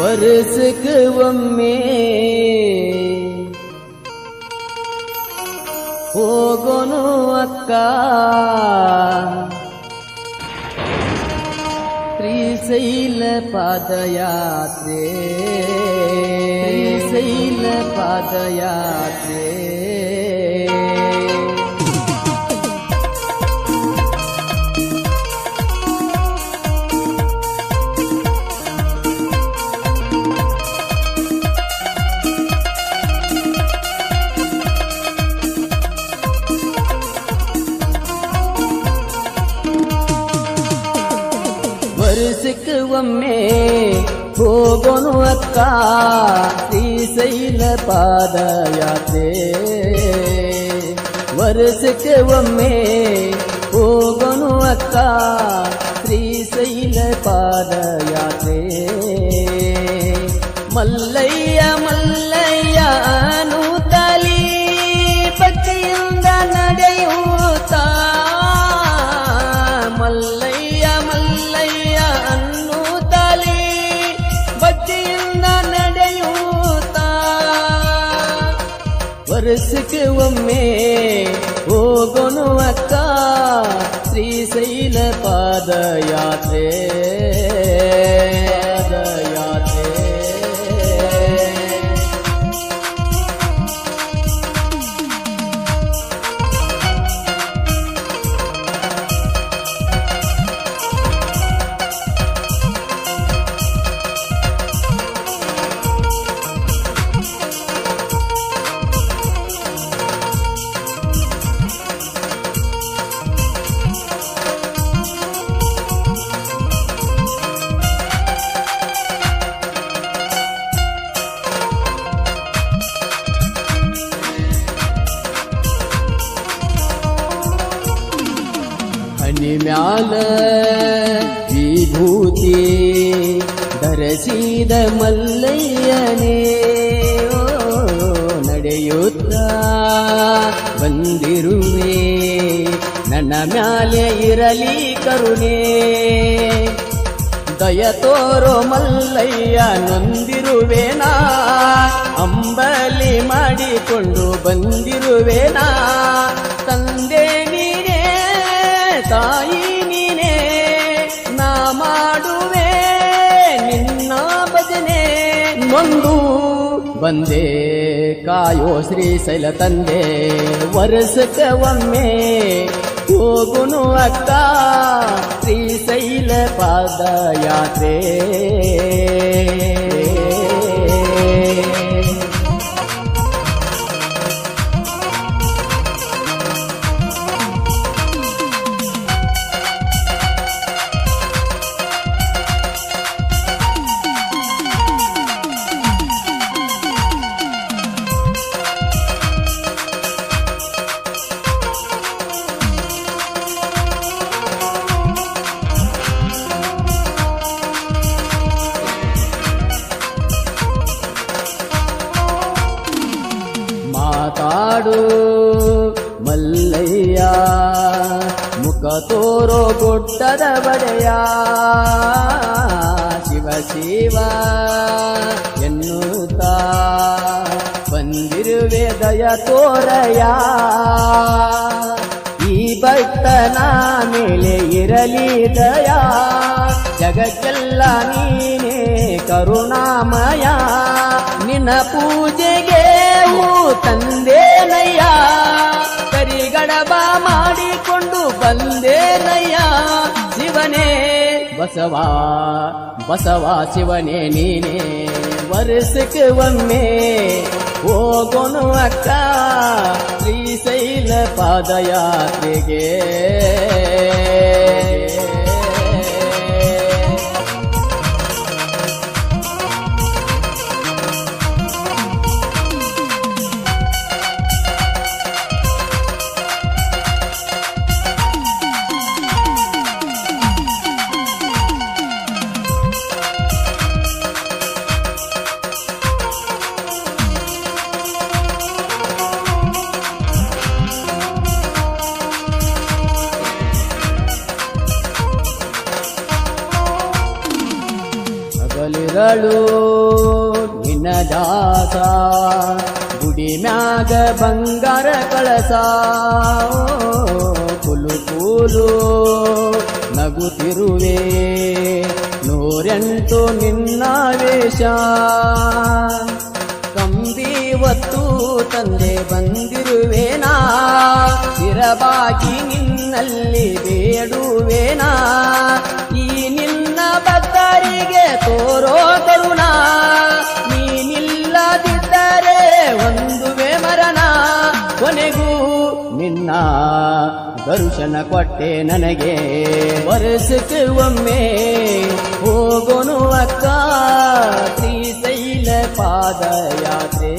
ವರ್ಷಕ್ಕೆ ಒಮ್ಮೆ ಹೋಗೋನು ಅಕ್ಕ ಶ್ರೀಶೈಲ ಪಾದಯಾತ್ರೆ ಶ್ರೀಶೈಲ ಪಾದಯಾತ್ರೆ ಒಮ್ಮೆ ಹೋಗೋನು ಅಕ್ಕ ಶ್ರೀಶೈಲ ಪಾದಯಾತ್ರೆ ವರ್ಷಕ್ಕೆ ಒಮ್ಮೆ ಹೋಗೋನು ಅಕ್ಕ ಶ್ರೀಶೈಲ ಪಾದಯಾತ್ರೆ ಮಲ್ಲಯ್ಯ ಮಲ್ಲಯ್ಯ ವರ್ಷಕ್ಕೆ ಒಮ್ಮೆ ಹೋಗೋನು ಅಕ್ಕ ಶ್ರೀಶೈಲ ಪಾದಯಾತ್ರೆ ಬಂದಿರುವೆ ನನ್ನ ಮ್ಯಾಲೆ ಇರಲಿ ಕರುಣೆ. ದಯ ತೋರೋ ಮಲ್ಲಯ್ಯ, ನೊಂದಿರುವೆನಾ? ಅಂಬಲಿ ಮಾಡಿಕೊಂಡು ಬಂದಿರುವೆನಾ? ತಂದೆ ನೀನೇ, ತಾಯಿ ನೀನೇ, ನಾ ಮಾಡುವೆ ನಿನ್ನ ಭಜನೆ. ನೊಂದು ಬಂದೆ ಕಾಯೋ ಶ್ರೀಶೈಲ ತಂದೆ ವರ್ಷಕ್ಕೆ ಒಮ್ಮೆ ಹೋಗುನು ಅಕ್ಕ ಶ್ರೀಶೈಲ ಪಾದಯಾತ್ರೆ ಮಲ್ಲಯ್ಯ, ಮುಖ ತೋರೋ ಗುಡ್ಡದ ಬಡೆಯ ಶಿವ ಶಿವ ಎನ್ನುತ್ತ ಬಂದಿರುವೆ ದಯ ತೋರಯ. ಈ ಭಕ್ತನ ಮೇಲೆ ಇರಲಿ ದಯ. ಜಗಕ್ಕೆಲ್ಲ ನೀನೇ ಕರುಣಾಮಯ. ನಿನ್ನ ಪೂಜೆಗೆ ಹೂ ತಂದೇನಯ್ಯ? ಕರಿಗಡಬ ಮಾಡಿಕೊಂಡು ಬಂದೇನಯ್ಯ? ಶಿವನೇ, ಬಸವ ಬಸವ ಶಿವನೇ ನೀನೇ. ವರ್ಷಕ್ಕೆ ಒಮ್ಮೆ ಹೋಗೋನು ಅಕ್ಕ, ಶ್ರೀಶೈಲ ಪಾದಯಾತ್ರೆಗೆ. ಇರಳು ನಿನ್ನ ಗುಡಿ ಮ್ಯಾಗ ಬಂಗಾರ ಕಳಸ ಕುಲು ಕೂಲು ನಗುತ್ತಿರುವೆ, ನೂರೆಂಟು ನಿನ್ನ ವೇಷ. ಕಂಬಿವತ್ತು ತಂದೆ ಬಂದಿರುವೆನಾ, ಸ್ಥಿರವಾಗಿ ನಿನ್ನಲ್ಲಿ ಬೇಡುವೇನಾ ದರ್ಶನ ಕೊಟ್ಟೆ ನನಗೆ ವರ್ಷಕ್ಕೆ ಒಮ್ಮೆ ಹೋಗೋನು ಅಕ್ಕ ಶ್ರೀಶೈಲ ಪಾದಯಾತ್ರೆ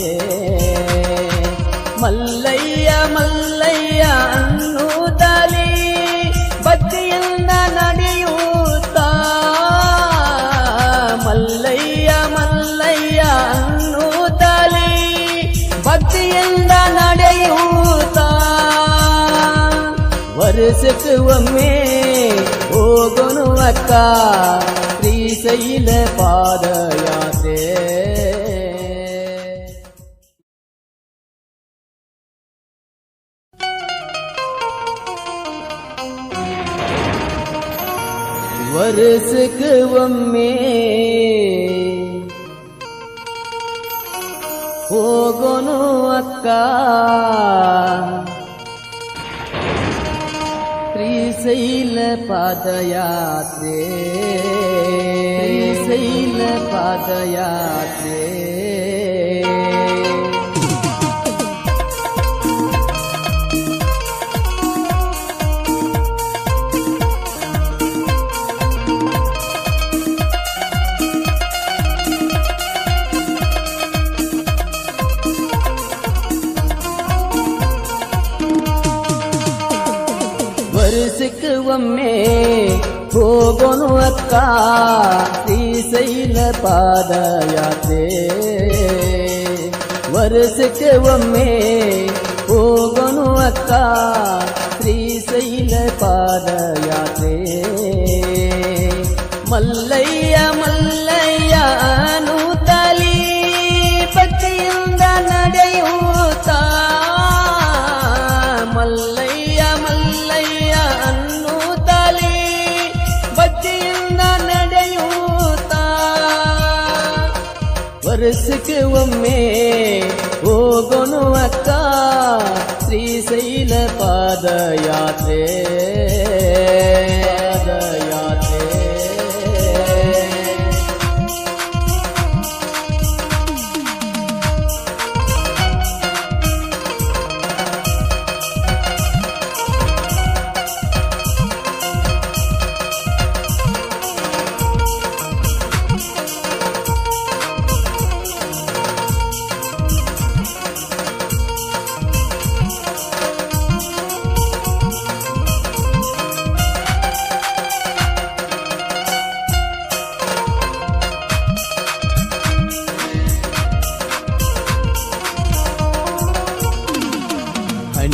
ಮಲ್ಲಯ್ಯ ಮಲ್ಲಯ್ಯ ಅನ್ನುತ್ತಲೇ ಭಕ್ತಿಯಿಂದ ನಡೆಯುತ್ತಾ ಮಲ್ಲಯ್ಯ ಮಲ್ಲಯ್ಯ ಅನ್ನುತ್ತಲೇ ಭಕ್ತಿಯಿಂದ ವರ್ಷಕ್ಕೆ ಒಮ್ಮೆ ಹೋಗೋನು ಅಕ್ಕ ಶ್ರೀಶೈಲ ಪಾದಯಾತ್ರೆ ವರ್ಷಕ್ಕೆ ಒಮ್ಮೆ ಹೋಗೋನು ಅಕ್ಕ पादयात् सैल ಹೋಗೋನು ಅಕ್ಕ ಶ್ರೀಶೈಲ ಪಾದಯಾತ್ರೆ ವರ್ಷಕ್ಕೆ ಒಮ್ಮೆ ಹೋಗೋನು ಅಕ್ಕ ಶ್ರೀಶೈಲ ಪಾದಯಾತ್ರೆ ಮಲ್ಲಯ್ಯ ವರ್ಷಕ್ಕೆ ಒಮ್ಮೆ ಹೋಗೋನು ಅಕ್ಕ ಶ್ರೀಶೈಲ ಪಾದಯಾತ್ರೆ ಪಾದಯಾತ್ರೆ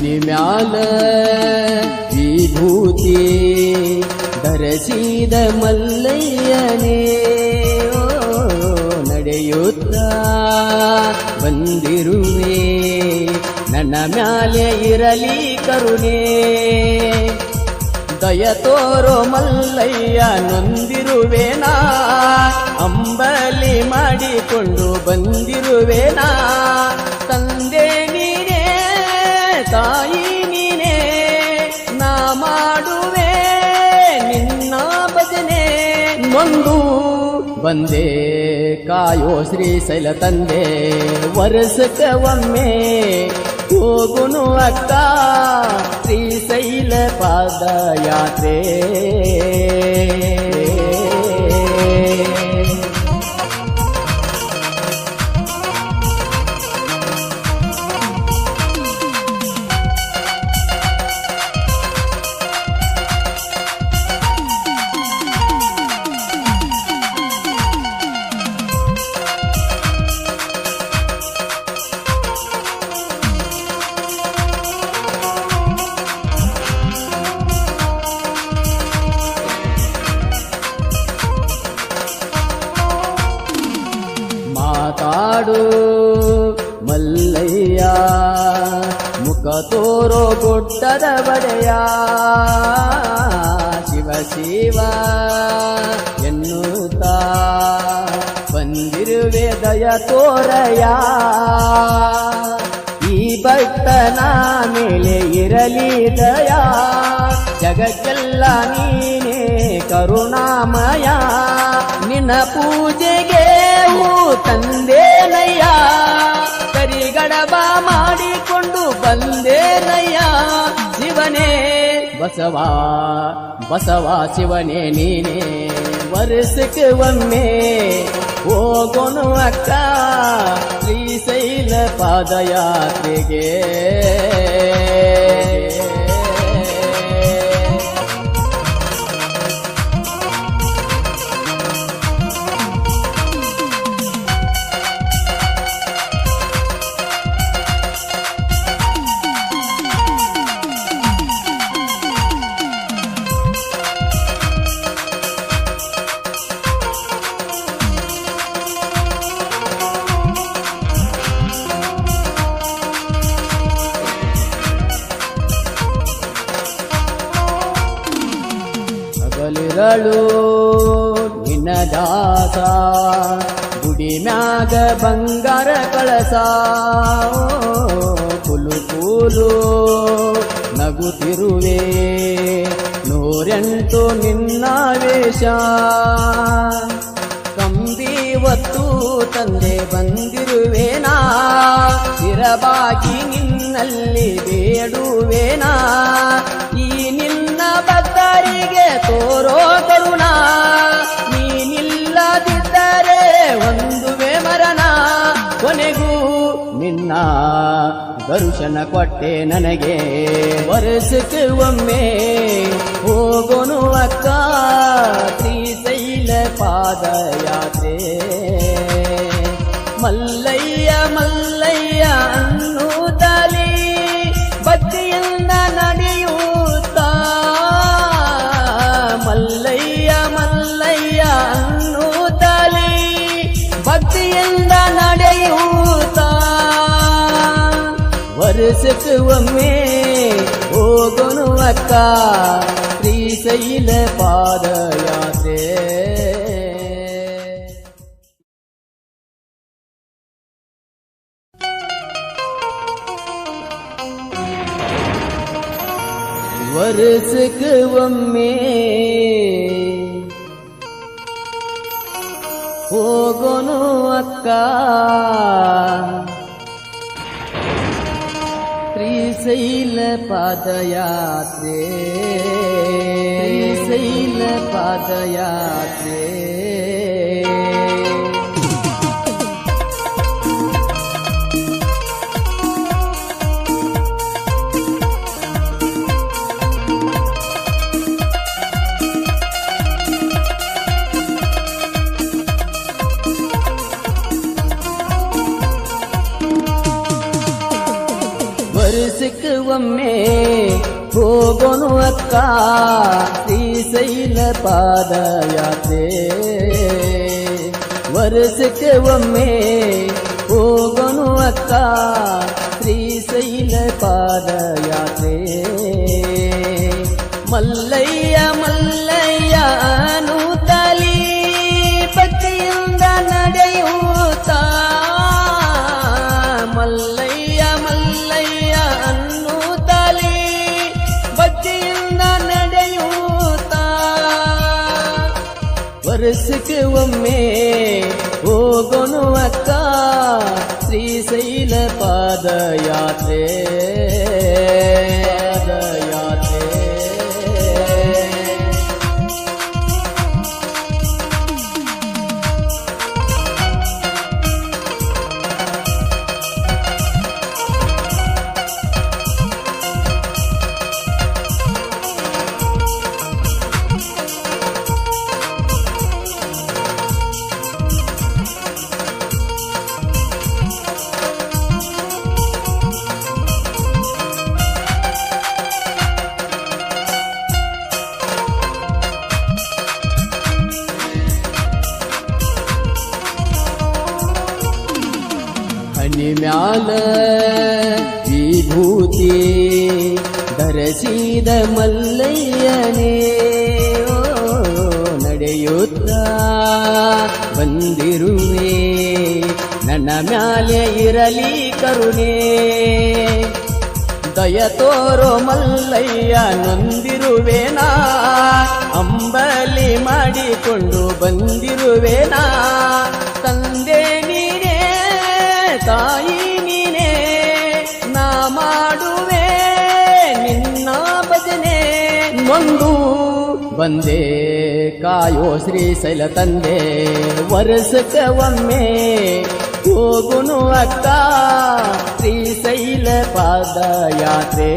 ಮ್ಯಾಲ ವಿಭೂತಿ ಧರಿಸಿದ ಮಲ್ಲಯ್ಯನೇ. ನಡೆಯುತ್ತ ಬಂದಿರುವೆ. ನನ್ನ ಮ್ಯಾಲೆ ಇರಲಿ ಕರುಣೆ. ದಯ ತೋರೋ ಮಲ್ಲಯ್ಯ, ನೊಂದಿರುವೇನಾ? ಅಂಬಲಿ ಮಾಡಿಕೊಂಡು ಬಂದಿರುವೇನಾ? ತಾಯಿ ನೀನೇ, ನಾ ಮಾಡುವೆ ನಿನ್ನ ಭಜನೆ. ನೊಂದು ಬಂದೆ ಕಾಯೋ ಶ್ರೀಶೈಲ ತಂದೆ ವರ್ಷಕ್ಕೆ ಒಮ್ಮೆ ಹೋಗುನು ಅಕ್ಕ ಶ್ರೀಶೈಲ ಪಾದಯಾತ್ರೆ. ಗುಡ್ಡದ ಬಡೆಯ ಶಿವ ಶಿವ ಎನ್ನುತ್ತಾ. ಬಂದಿರುವೆ ದಯ ತೋರಯ. ಈ ಭಕ್ತನ ಮೇಲೆ ಇರಲಿ ದಯ. ಜಗಕ್ಕೆಲ್ಲ ನೀನೇ ಕರುಣಾಮಯ. ನಿನ್ನ ಪೂಜೆಗೆ ತಂದೇನಯ್ಯ. ಕರಿಗಡಬ ಮಾಡಿಕೊಂಡು ಬಸವ ಬಸವ ಶಿವನೇ ನೀನೇ. ವರ್ಷಕ್ಕೆ ಒಮ್ಮೆ ಹೋಗೋನು ಅಕ್ಕ ಶ್ರೀಶೈಲ ಪಾದಯಾತ್ರೆಗೆ. ಮ್ಯಾಗ ಬಂಗಾರ ಕಳಸ. ಕುಲು ಕೂಲು ನಗುತ್ತಿರುವೆ. ನೂರೆಂಟು ನಿನ್ನ ವೇಷ. ಕಂಬಿ ಒತ್ತು ತಂದೆ ಬಂದಿರುವೇನಾ? ಇರಬಾಗಿ ನಿನ್ನಲ್ಲಿ ಬೇಡುವೇನಾ? ಈ ನಿನ್ನ ಭಕ್ತರಿಗೆ ತೋರೋ ಕರುಣ. ನೀನಿಲ್ಲದಿದ್ದರೆ ಒಂದು ಕೊನೆಗೂ ನಿನ್ನ ದರ್ಶನ ಕೊಟ್ಟೆ ನನಗೆ ವರ್ಷಕ್ಕೆ ಒಮ್ಮೆ ಹೋಗೋನು ಅಕ್ಕ ಶ್ರೀಶೈಲ ಪಾದಯಾತ್ರೆ ವರ್ಷಕ್ಕೆ ಒಮ್ಮೆ ಹೋಗೋನು ಅಕ್ಕ ಶ್ರೀಶೈಲ ಪಾದಯಾತ್ರೆ ವರ್ಷಕ್ಕೆ ಒಮ್ಮೆ ಹೋಗೋನು ಅಕ್ಕ ಶ್ರೀಶೈಲ ಪಾದಯಾತ್ರೆ ಶ್ರೀಶೈಲ ಪಾದಯಾತ್ರೆ ಒಮ್ಮೆ ಹೋಗೋನು ಅಕ್ಕ ಶ್ರೀಶೈಲ ಪಾದಯಾತ್ರೆ ವರ್ಷಕ್ಕೆ ಒಮ್ಮೆ ಹೋಗೋನು ಅಕ್ಕ ಶ್ರೀಶೈಲ ಪಾದಯಾತ್ರೆ ಮಲ್ಲಯ್ಯ ಮಲ್ಲಯ್ಯ ಅನುತಲಿ ಭಕ್ತಿಯಿಂದ ನಡೆಯುತ್ತಾ ಮಲ್ಲಯ್ಯ ವರ್ಷಕ್ಕೆ ಒಮ್ಮೆ ಹೋಗೋನು ಅಕ್ಕ ಶ್ರೀಶೈಲ ಪಾದಯಾತ್ರೆ ನನ್ನ ಮ್ಯಾಲೆ ಇರಲಿ ಕರುಣೆ. ದಯ ತೋರೋ ಮಲ್ಲಯ್ಯ, ನೊಂದಿರುವೇನಾ? ಅಂಬಲಿ ಮಾಡಿಕೊಂಡು ಬಂದಿರುವೇನಾ? ತಂದೆ ನೀನೇ, ತಾಯಿ ನೀನೇ, ನಾ ಮಾಡುವೆ ನಿನ್ನ ಭಜನೆ. ನೊಂದು ಬಂದೆ, ಕಾಯೋ ಶ್ರೀ ಶೈಲ ತಂದೆ, ವರ್ಷಕ್ಕೆ ಒಮ್ಮೆ ಹೋಗುನು ಅಕ್ಕ ಶ್ರೀಶೈಲ ಪಾದಯಾತ್ರೆ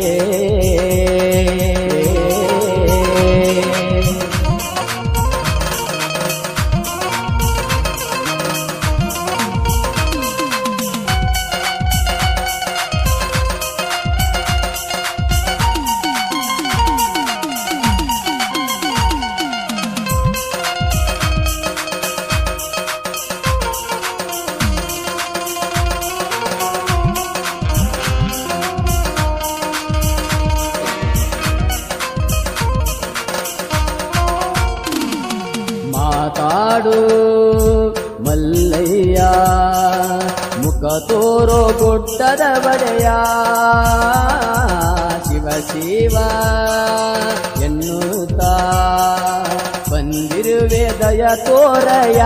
ತೋರೋ ಗುಡ್ಡದ ಬಡೆಯ ಶಿವ ಶಿವ ಎನ್ನುತ್ತಾ. ಬಂದಿರುವೆ ದಯ ತೋರಯ.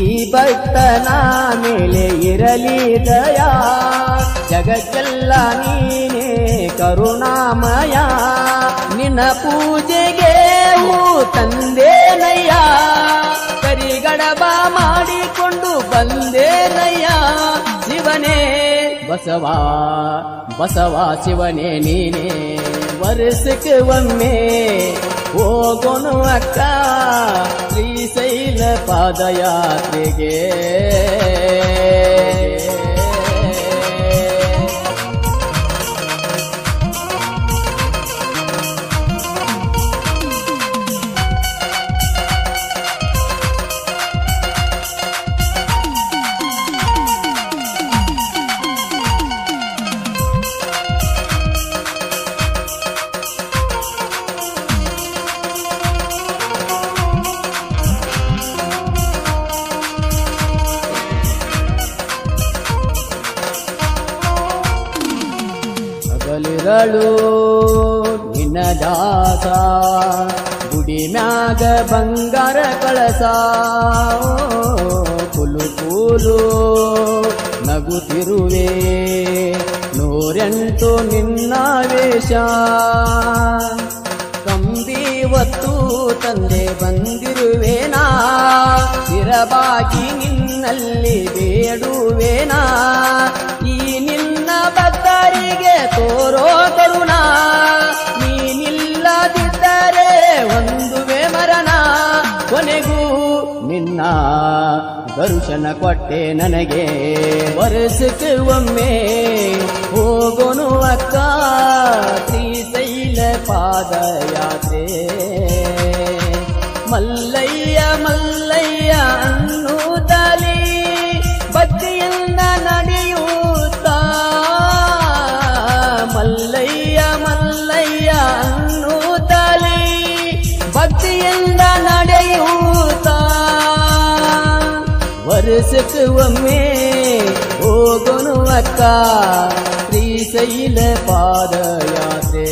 ಈ ಭಕ್ತನ ಮೇಲೆ ಇರಲಿ ದಯ. ಜಗಕ್ಕೆಲ್ಲ ನೀನೇ ಕರುಣಾಮಯ. ನಿನ್ನ ಪೂಜೆಗೆ ತಂದೇನಯ್ಯ. ಕರಿಗಡಬ ಮಾಡಿಕೊಂಡು ಬಂದೇನಯ್ಯ ಶಿವನೇ. ಬಸವ ಬಸವ ಶಿವನೇ ನೀನೇ. ವರ್ಷಕ್ಕೆ ಒಮ್ಮೆ ಹೋಗೋನು ಅಕ್ಕ ಶ್ರೀಶೈಲ ಪಾದಯಾತ್ರೆಗೆ. ಹಗಲಿರಳು ನಿನ್ನ ದಾಸ. ಗುಡಿ ಮ್ಯಾಗ ಬಂಗಾರ ಕಳಸ. ಕುಲು ಕೂಲು ನಗುತ್ತಿರುವೆ ನೂರೆಂಟು ನಿನ್ನ ವೇಷ. ಕಂಬಿ ಒತ್ತು ತಂದೆ ಬಂದಿರುವೆನಾ? ಸ್ಥಿರವಾಗಿ ನಿನ್ನಲ್ಲಿ ಬೇಡುವೇನಾ? ಭಕ್ತರಿಗೆ ತೋರೋ ಕರುಣ ನೀನಿಲ್ಲದಿದ್ದರೆ ಒಂದುವೆ ಮರಣ. ಕೊನೆಗೂ ನಿನ್ನ ದರ್ಶನ ಕೊಟ್ಟೆ ನನಗೆ. ವರ್ಷಕ್ಕೆ ಒಮ್ಮೆ ಹೋಗೋನು ಅಕ್ಕ, ಶ್ರೀಶೈಲ ಪಾದಯಾತ್ರೆ. ಮಲ್ಲಯ್ಯ ಮಲ್ಲಯ್ಯ ಭಕ್ತಿಯಿಂದ ನಡೆಯುತ್ತ ವರ್ಷಕ್ಕೆ ಒಮ್ಮೆ ಹೋಗೋನು ಅಕ್ಕ ಶ್ರೀಶೈಲ ಪಾದಯಾತ್ರೆ